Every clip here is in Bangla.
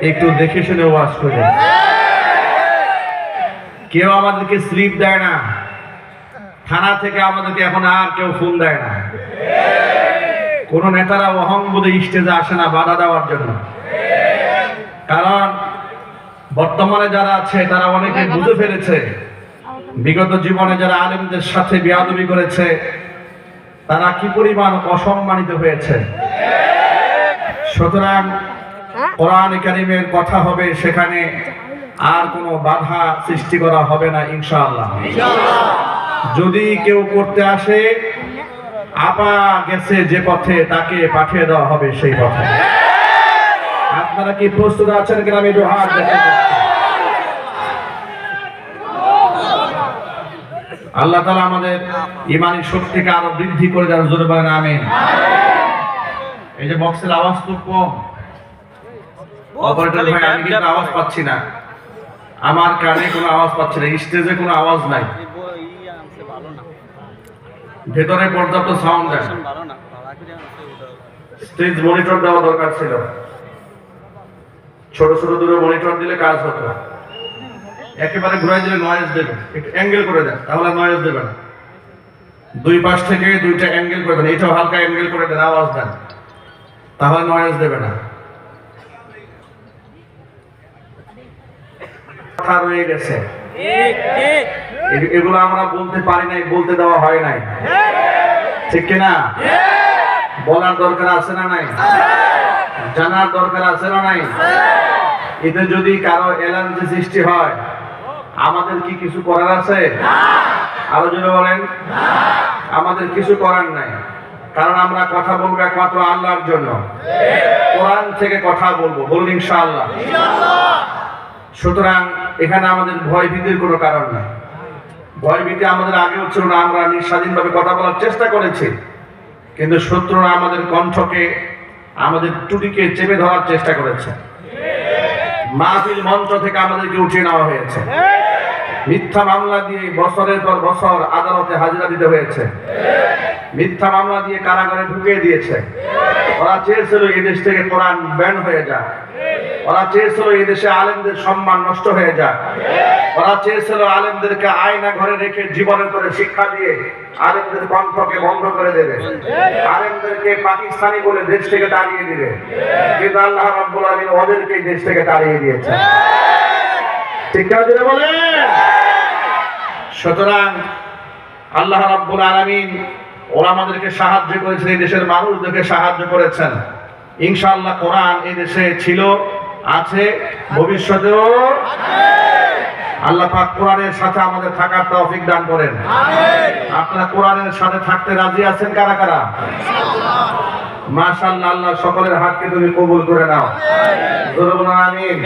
একটু দেখে শুনে ওয়াজ করে। কেউ আমাদেরকে স্লিপ দেয় না। থানা থেকে আমাদেরকে এখন আর কেউ ফোন দেয় না। কোন নেতারা অহং বোধে স্টেজে আসে না বাধা দেওয়ার জন্য। কারণ বর্তমানে যারা আছে, তারা অনেকে বুঝে ফেলেছে। বিগত জীবনে যারা আলেমদের সাথে বিয়াদবি করেছে, তারা কি পরিমাণ অসম্মানিত হয়েছে? সুতরাং কোরআন কারিমের কথা হবে সেখানে আর কোনো বাধা সৃষ্টি করা হবে না ইনশাআল্লাহ। যদি কেউ করতে আসে আপা গেছে যে পথে তাকে পাঠিয়ে দেওয়া হবে সেই পথে। আপনারা কি প্রস্তুত আছেন একটু হাত আল্লাহ তালা আমাদের ইমানি শক্তিকে আরও বৃদ্ধি করে দেন জোরে বলেন আমিন। এই যে বক্সের আওয়াজ তো কম। অপারেটর ভাই আমি কিন্তু আওয়াজ পাচ্ছি না। আমার কানে কোনো আওয়াজ পাচ্ছি না স্টেজে কোনো আওয়াজ নাই। ভেতরে পর্যাপ্ত সাউন্ড দেয় স্টেজ মনিটর দেওয়া দরকার ছিল। ছোট ছোট দূরে মনিটর দিলে কাজ হতো। একেবারে ঘুরাই দিলে নয়েজ দেবে। একটু অ্যাঙ্গেল করে দেন তাহলে নয়েজ দেবে না। দুই পাশ থেকে দুইটা অ্যাঙ্গেল করে দেন এটাও হালকা অ্যাঙ্গেল করে দেন আওয়াজ দেন। তাহলে নয়েজ দেবে না। কথা রয়ে গেছে। এগুলো আমরা বলতে পারি নাই বলতে দেওয়া হয় নাই। ঠিক কিনা? বলার দরকার আছে না নাই? জানার দরকার আছে না নাই? এতে যদি কারও অ্যালার্জি সৃষ্টি হয় আমাদের কি কিছু করার আছে? আরও জোরে বলেন। আমাদের কিছু করার নাই। কারণ আমরা কথা বলব একমাত্র আল্লাহর জন্য। কোরআন থেকে কথা বলব বলুন ইনশাআল্লাহ। সুতরাং এখানে আমাদের ভয় ভীতির কোনো কারণ নাই। ভয় ভীতি আমাদের আগেও ছিল না, আমরা নিঃস্বাধীনভাবে কথা বলার চেষ্টা করেছি। কিন্তু শত্রুরা আমাদের কণ্ঠকে, আমাদের টুটিকে চেপে ধরার চেষ্টা করেছে। মাহফিল মঞ্চ থেকে আমাদেরকে উঠিয়ে নেওয়া হয়েছে। মিথ্যা মামলা দিয়ে বছরের পর বছর আদালতে হাজিরা দিতে হয়েছে। মিথ্যা মামলা দিয়ে কারাগারে ঢুকিয়ে দিয়েছে। ওরা চেয়েছিল এই দেশ থেকে কোরআন ব্যান হয়ে যায় ওরা চেয়েছিল এই দেশে আলেমদের সম্মান নষ্ট হয়ে যায় ওরা চেয়েছিল আলেমদেরকে আয়না ঘরে রেখে জীবনের করে শিক্ষা দিয়ে আলেমদের কণ্ঠকে বন্ধ করে দেবে। আলেমদেরকে পাকিস্তানি বলে দেশ থেকে তাড়িয়ে দিবে। কিন্তু আল্লাহ রাব্বুল আলামিন ওদেরকে দেশ থেকে তাড়িয়ে দিয়েছে। ঠিক আছে বলে সুতরাং আল্লাহ রাব্বুল আলামিন ওরা আমাদেরকে সাহায্য করেছেন, এই দেশের মানুষদেরকে সাহায্য করেছেন। ইনশাআল্লাহ কোরআন এই দেশে ছিল। আছে ভবিষ্যতেও আল্লাহ পাক কোরআনের সাথে আমাদের থাকার তৌফিক দান করেন। আপনারা কোরআনের সাথে থাকতে রাজি আছেন কারা কারা? মাশাআল্লাহ। আল্লাহ সকলের হাতকে তুমি কবুল করে নাও। আমিন।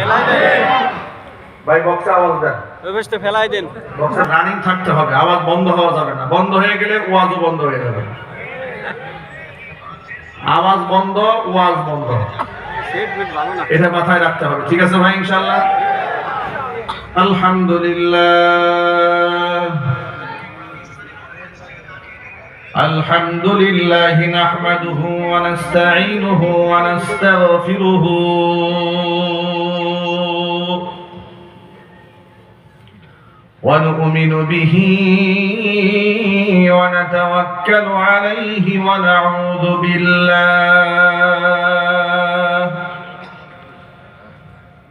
ভাই বক্সে আওয়াজ দেন। ওই ফেলাই দেন। বক্সে রানিং থাকতে হবে আওয়াজ বন্ধ হওয়া যাবে না। বন্ধ হয়ে গেলে ওয়াজও বন্ধ হয়ে যাবে। আওয়াজ বন্ধ ওয়াজ বন্ধ। এটা মাথায় রাখতে হবে ঠিক আছে ভাই ইনশাআল্লাহ আলহামদুলিল্লাহ الحمد لله نحمده ونستعينه ونستغفره ونؤمن به ونتوكل عليه ونعوذ بالله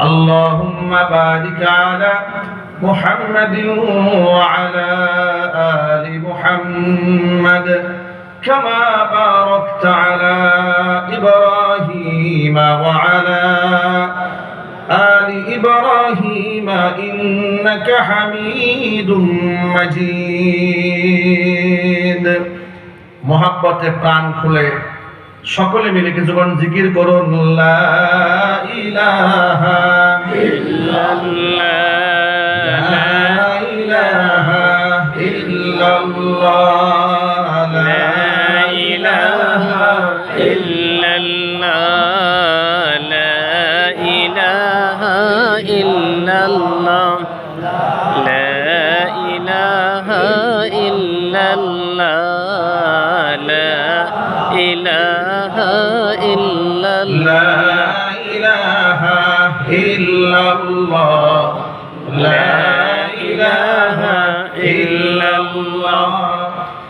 اللهم بارك على محمد وعلى آل محمد كما باركت على إبراهيم وعلى آل إبراهيم إنك حميد مجيد মোহাব্বতে প্রাণ খুলে সকলে মিলে কিছু কিছুক্ষণ জিকির করুন ইল্লাল্লাহ।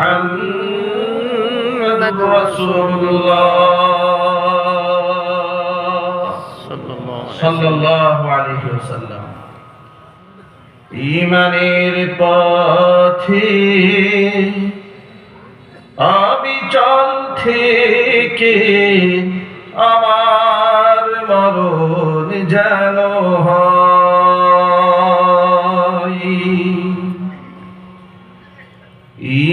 محمد رسول الله صلى الله عليه وسلم ইমানের পথে আমি চল থেকে আমার মরণ যায়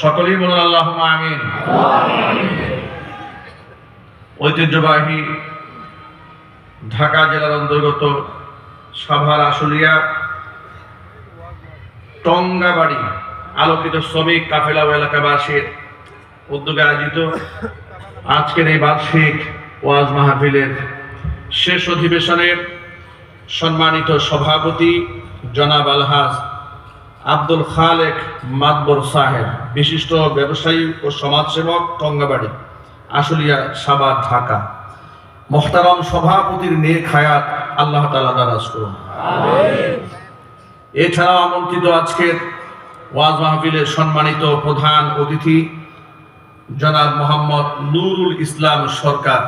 সকলেই বলুন আল্লাহ আমিন। ঐতিহ্যবাহী ঢাকা জেলার অন্তর্গত সাভার আশুলিয়া টঙ্গাবাড়ি আলোকিত শ্রমিক কাফেলা এলাকাবাসীর উদ্যোগে আয়োজিত আজকের এই বার্ষিক ওয়াজ মাহফিলের শেষ অধিবেশনের সম্মানিত সভাপতি জনাব আলহাজ আব্দুল খালেক মাতবর সাহেব, বিশিষ্ট ব্যবসায়ী ও সমাজসেবক, টঙ্গাবাড়ি, আশুলিয়া, সাবা, ঢাকা। মোহতারম সভাপতির নেক হায়াত আল্লাহ তালা দারাজ করুন। এছাড়াও আমন্ত্রিত আজকের ওয়াজ মাহফিলের সম্মানিত প্রধান অতিথি জনাব মোহাম্মদ নুরুল ইসলাম সরকার